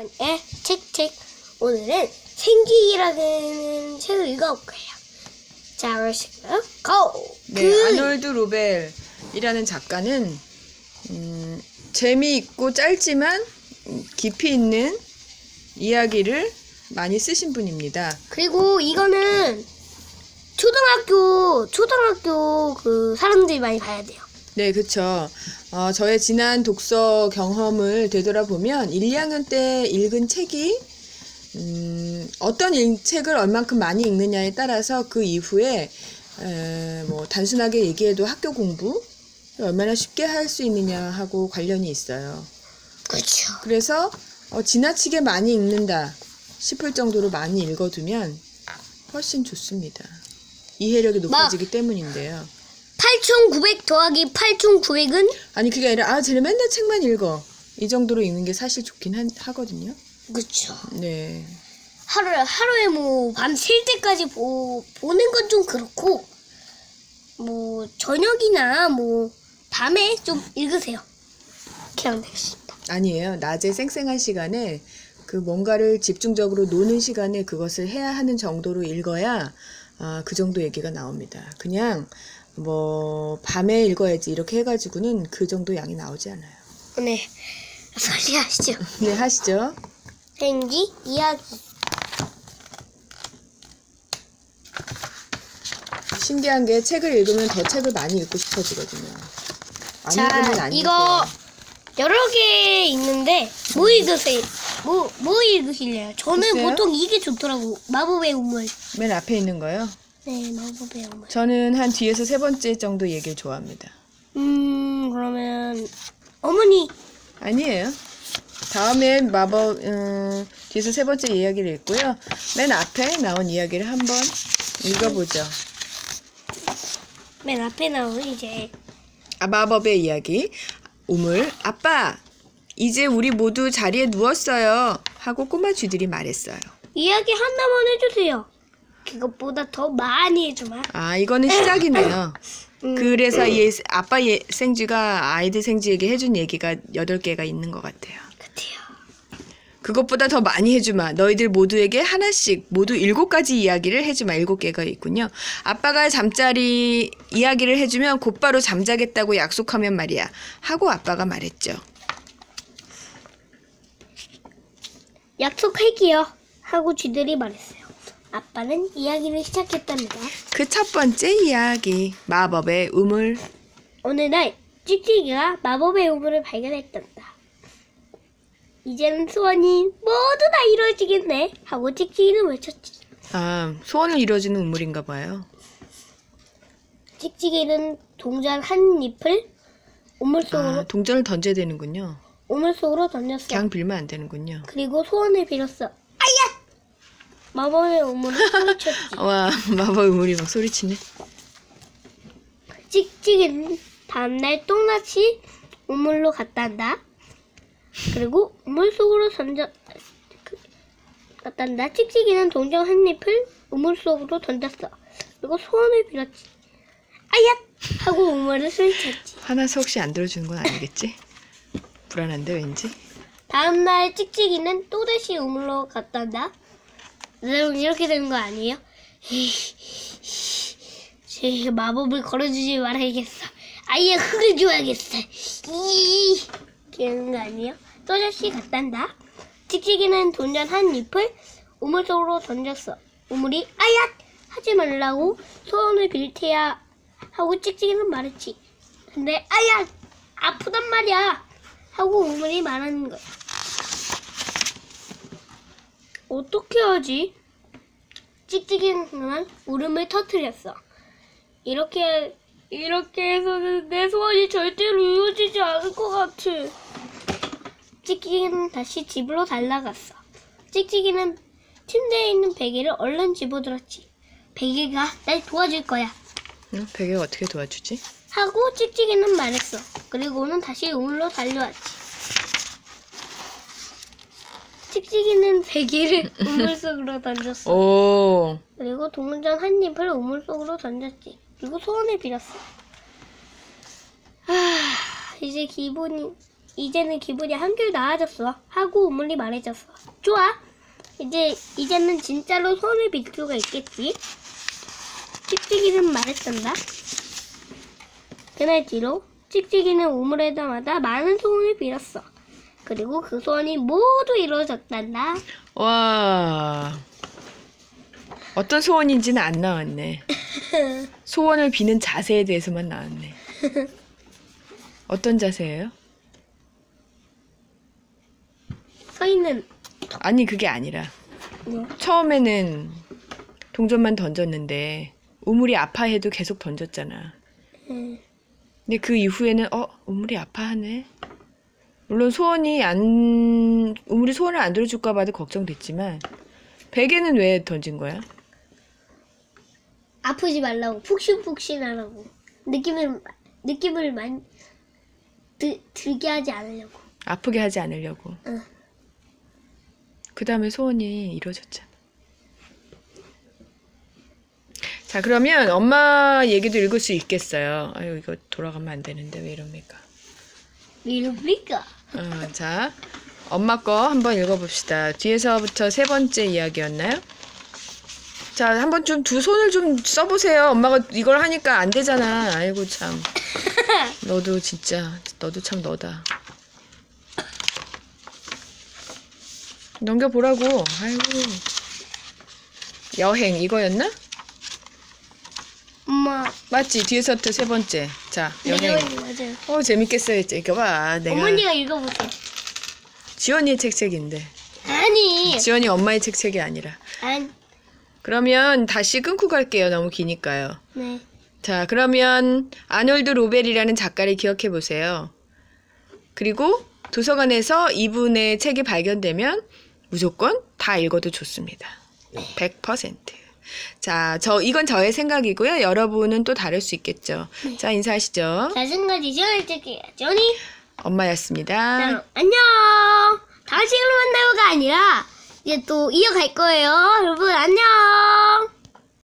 에 책책 오늘은 생기라는 책을 읽어볼 거예요. 자, 그러시고요. 고! 네, 그 아놀드 로벨이라는 작가는 음, 재미있고 짧지만 음, 깊이 있는 이야기를 많이 쓰신 분입니다. 그리고 이거는 초등학교 초등학교 그 사람들이 많이 봐야 돼요. 네, 그쵸. 어, 저의 지난 독서 경험을 되돌아보면 1, 2학년 때 읽은 책이 음, 어떤 일- 책을 얼만큼 많이 읽느냐에 따라서 그 이후에 에, 뭐 단순하게 얘기해도 학교 공부 얼마나 쉽게 할 수 있느냐 하고 관련이 있어요. 그렇죠. 그래서 어, 지나치게 많이 읽는다 싶을 정도로 많이 읽어두면 훨씬 좋습니다. 이해력이 높아지기 때문인데요. 8,900 더하기 8,900은 아니 그게 아니라 아 쟤는 맨날 책만 읽어 이 정도로 읽는 게 사실 좋긴 한- 하거든요. 그렇죠. 네. 하루에 하루에 뭐 밤샐 때까지 보, 보는 건 좀 그렇고 뭐 저녁이나 뭐 밤에 좀 읽으세요. 그냥 되겠습니다. 아니에요. 낮에 쌩쌩한 시간에 그 뭔가를 집중적으로 노는 시간에 그것을 해야 하는 정도로 읽어야 아, 그 정도 얘기가 나옵니다. 그냥 뭐 밤에 읽어야지 이렇게 해가지고는 그 정도 양이 나오지 않아요. 네. 빨리 하시죠. 네 하시죠. 생기 이야기. 신기한 게 책을 읽으면 더 책을 많이 읽고 싶어지거든요. 안 읽으면 자, 안 이거 읽어요. 여러 개 있는데 뭐 읽으세요? 뭐, 뭐 읽으실래요? 저는 글쎄요. 보통 이게 좋더라고. 마법의 우물. 맨 앞에 있는 거요. 네, 마법의 우물. 저는 한 뒤에서 세 번째 정도 얘기를 좋아합니다. 음, 그러면 어머니 아니에요. 다음에 마법 음, 뒤에서 세 번째 이야기를 읽고요. 맨 앞에 나온 이야기를 한번 읽어보죠. 맨 앞에 나오는 이제 아, 마법의 이야기. 우물 아빠 이제 우리 모두 자리에 누웠어요. 하고 꼬마 쥐들이 말했어요. 이야기 하나만 해주세요. 그것보다 더 많이 해주마. 아 이거는 시작이네요. 음, 그래서 이 아빠 예, 생쥐가 아이들 생쥐에게 해준 얘기가 여덟 개가 있는 것 같아요. 같아요. 그것보다 더 많이 해주마. 너희들 모두에게 하나씩 모두 일곱 가지 이야기를 해주마. 일곱 개가 있군요. 아빠가 잠자리 이야기를 해주면 곧바로 잠자겠다고 약속하면 말이야. 하고 아빠가 말했죠. 약속할게요. 하고 쥐들이 말했어요. 아빠는 이야기를 시작했답니다. 그 첫 번째 이야기. 마법의 우물. 어느 날 찍찍이가 마법의 우물을 발견했답니다. 이제는 소원이 모두 다 이루어지겠네 하고 찍찍이는 외쳤지. 아, 소원을 이루어주는 우물인가 봐요. 찍찍이는 동전 한 잎을 우물 속으로 아, 동전을 던져야 되는군요. 우물 속으로 던졌어. 그냥 빌면 안 되는군요. 그리고 소원을 빌었어. 아야! 마법의 우물을 소리쳤지. 와, 마법의 우물이 막 소리치네. 찍찍이는 다음날 똥같이 우물로 갔다 한다. 그리고 우물 속으로 던져 그- 갔다 한다. 찍찍이는 동전 한 잎을 우물 속으로 던졌어. 그리고 소원을 빌었지. 아야! 하고 우물을 소리쳤지. 화나서 혹시 안 들어주는 건 아니겠지? 불안한데 왠지? 다음날 찍찍이는 또다시 우물로 갔다 한다. 여러분 이렇게 되는 거 아니에요? 제 마법을 걸어주지 말아야겠어. 아예 흙을 줘야겠어. 이 되는 거 아니에요? 갔다 한다. 찍찍이는 동전 한 잎을 우물 속으로 던졌어. 우물이 아야 하지 말라고 소원을 빌 테야 하고 찍찍이는 말했지. 근데 아야 아프단 말이야 하고 우물이 말하는 거야. 어떻게 하지? 찍찍이는 울음을 터뜨렸어. 이렇게 이렇게 해서는 내 소원이 절대로 이루어지지 않을 것 같아. 찍찍이는 다시 집으로 달라갔어. 찍찍이는 침대에 있는 베개를 얼른 집어들었지. 베개가 날 도와줄 거야. 응? 베개가 어떻게 도와주지? 하고 찍찍이는 말했어. 그리고는 다시 우물로 달려왔지. 찍찍이는 베개를 우물 속으로 던졌어. 오, 그리고 동전 한 입을 우물 속으로 던졌지. 그리고 소원을 빌었어. 아, 이제 기분이 이제는 기분이 한결 나아졌어. 하고 우물이 말해줬어. 좋아. 이제 이제는 진짜로 손을 빌 수가 있겠지. 찍찍이는 말했단다. 그날 뒤로 찍찍이는 우물에 담아다 많은 소원을 빌었어. 그리고 그 소원이 모두 이루어졌단다. 와. 어떤 소원인지는 안 나왔네. 소원을 비는 자세에 대해서만 나왔네. 어떤 자세예요? 서 있는 아니 그게 아니라 뭐, 처음에는 동전만 던졌는데 우물이 아파해도 계속 던졌잖아. 음, 근데 그 이후에는 어 우물이 아파하네. 물론 소원이 안 우물이 소원을 안 들어줄까 봐도 걱정됐지만 베개는 왜 던진 거야? 아프지 말라고 푹신푹신하라고 느낌을 느낌을 많이 드, 들게 하지 않으려고. 아프게 하지 않으려고. 응. 그 다음에 소원이 이루어졌잖아. 자, 그러면 엄마 얘기도 읽을 수 있겠어요. 아유, 이거 돌아가면 안 되는데 왜 이럽니까? 이럽니까? 어, 자, 엄마 거 한번 읽어봅시다. 뒤에서부터 세 번째 이야기였나요? 자, 한번 좀 두 손을 좀 써보세요. 엄마가 이걸 하니까 안 되잖아. 아이고, 참. 너도 진짜, 너도 참 너다. 넘겨보라고. 아이고. 여행, 이거였나? 엄마 맞지? 뒤에서부터 세 번째. 자, 여행. 여행 맞아요. 어, 재밌겠어요. 이거 봐. 내가. 어머니가 읽어보세요. 지원이의 책책인데. 아니 지원이 엄마의 책책이 아니라. 아니 그러면 다시 끊고 갈게요. 너무 기니까요. 네 자, 그러면 아놀드 로벨이라는 작가를 기억해 보세요. 그리고 도서관에서 이분의 책이 발견되면 무조건 다 읽어도 좋습니다. 100%. 자, 저 이건 저의 생각이고요. 여러분은 또 다를 수 있겠죠. 자, 인사하시죠. 자신과 지정을 찍게요. 조니 엄마였습니다. 그럼 안녕. 다음 시간에 만나요가 아니라 이제 또 이어갈 거예요. 여러분 안녕.